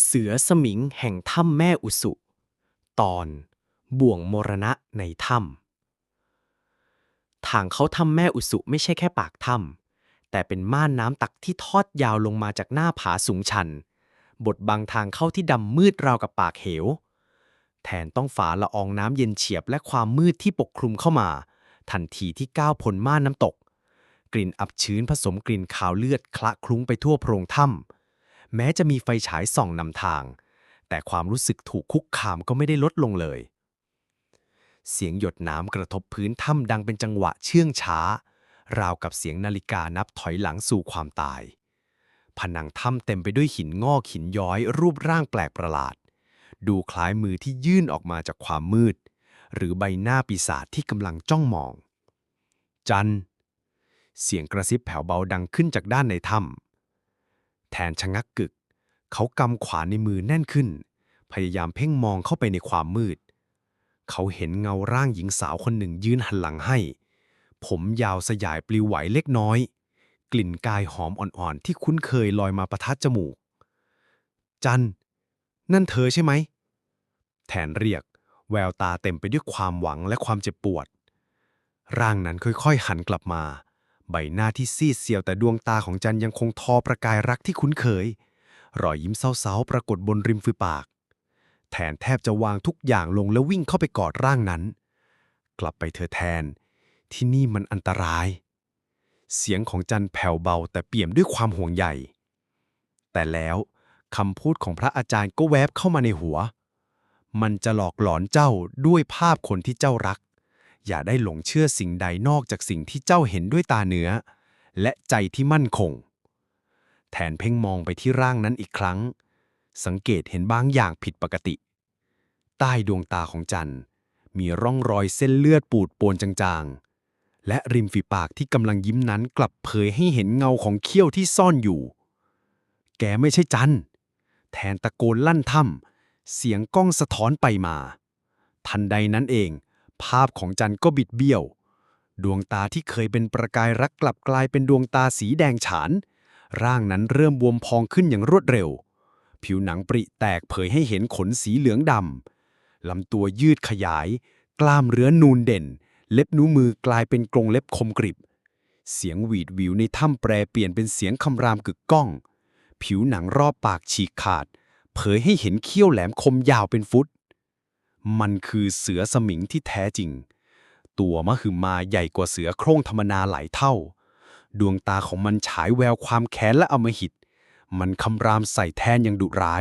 เสือสมิงแห่งถ้ำแม่อุสุ ตอน บ่วงมรณะในถ้ำทางเขาถ้ำแม่อุสุไม่ใช่แค่ปากถ้ำแต่เป็นม่านน้ำตักที่ทอดยาวลงมาจากหน้าผาสูงชันบดบังทางเข้าที่ดำมืดราวกับปากเหว แทนต้องฝาละอองน้ำเย็นเฉียบและความมืดที่ปกคลุมเข้ามา ทันทีที่ก้าวพ้นม่านน้ำตก กลิ่นอับชื้นผสมกลิ่นขาวเลือดคละคลุ้งไปทั่วโพรงถ้ำ แม้จะมีไฟฉายส่องนำทาง แต่ความรู้สึกถูกคุกคามก็ไม่ได้ลดลงเลย เสียงหยดน้ำกระทบพื้นถ้ำดังเป็นจังหวะเชื่องช้า ราวกับเสียงนาฬิกานับถอยหลังสู่ความตาย ผนังถ้ำเต็มไปด้วยหินงอกหินย้อย รูปร่างแปลกประหลาด ดูคล้ายมือที่ยื่นออกมาจากความมืด หรือใบหน้าปีศาจที่กำลังจ้องมอง จันเสียงกระซิบแผ่วเบาดังขึ้นจากด้านในถ้ำ แทนชะงักกึก เขากำขวานในมือแน่นขึ้น พยายามเพ่งมองเข้าไปในความมืด เขาเห็นเงาร่างหญิงสาวคนหนึ่งยืนหันหลังให้ ผมยาวสยายปลิวไหวเล็กน้อย กลิ่นกายหอมอ่อนๆ ที่คุ้นเคยลอยมาประทัดจมูก จัน นั่นเธอใช่ไหม แทนเรียก แววตาเต็มไปด้วยความหวังและความเจ็บปวด ร่างนั้นค่อยๆ หันกลับมา ใบหน้าที่ซีดเซียวแต่ดวงตาของจันยังคงทอประกายรักที่คุ้นเคย รอยยิ้มเศร้าๆ ปรากฏบนริมฝีปาก แทนแทบจะวางทุกอย่างลงแล้ววิ่งเข้าไปกอดร่างนั้น กลับไปเธอแทน ที่นี่มันอันตราย เสียงของจันแผ่วเบาแต่เปี่ยมด้วยความห่วงใยแต่แล้วคำพูดของพระอาจารย์ก็แวบเข้ามาในหัว มันจะหลอกหลอนเจ้าด้วยภาพคนที่เจ้ารัก อย่าได้หลงเชื่อสิ่งใดนอกจากสิ่งที่เจ้าเห็นด้วยตาเนื้อ และใจที่มั่นคง แทนเพ่งมองไปที่ร่างนั้นอีกครั้ง สังเกตเห็นบางอย่างผิดปกติ ใต้ดวงตาของจันมีร่องรอยเส้นเลือดปูดโปนจางๆ และริมฝีปากที่กำลังยิ้มนั้นกลับเผยให้เห็นเงาของเขี้ยวที่ซ่อนอยู่ แกไม่ใช่จันแทนตะโกนลั่นถ้ำเสียงก้องสะท้อนไปมา ทันใดนั้นเอง ภาพของจันก็บิดเบี้ยว ดวงตาที่เคยเป็นประกายรักกลับกลายเป็นดวงตาสีแดงฉาน ร่างนั้นเริ่มบวมพองขึ้นอย่างรวดเร็ว ผิวหนังปริแตกเผยให้เห็นขนสีเหลืองดำลำตัวยืดขยาย กล้ามเรื้อนูนเด่น เล็บนิ้วมือกลายเป็นกรงเล็บคมกริบ เสียงหวีดวิวในถ้ำแปรเปลี่ยนเป็นเสียงคำรามกึกก้อง ผิวหนังรอบปากฉีกขาด เผยให้เห็นเขี้ยวแหลมคมยาวเป็นฟุต มันคือเสือสมิงที่แท้จริง ตัวมหึมาใหญ่กว่าเสือโคร่งธรรมนาหลายเท่า ดวงตาของมันฉายแววความแค้นและอมหิต มันคำรามใส่แทนอย่างดุร้าย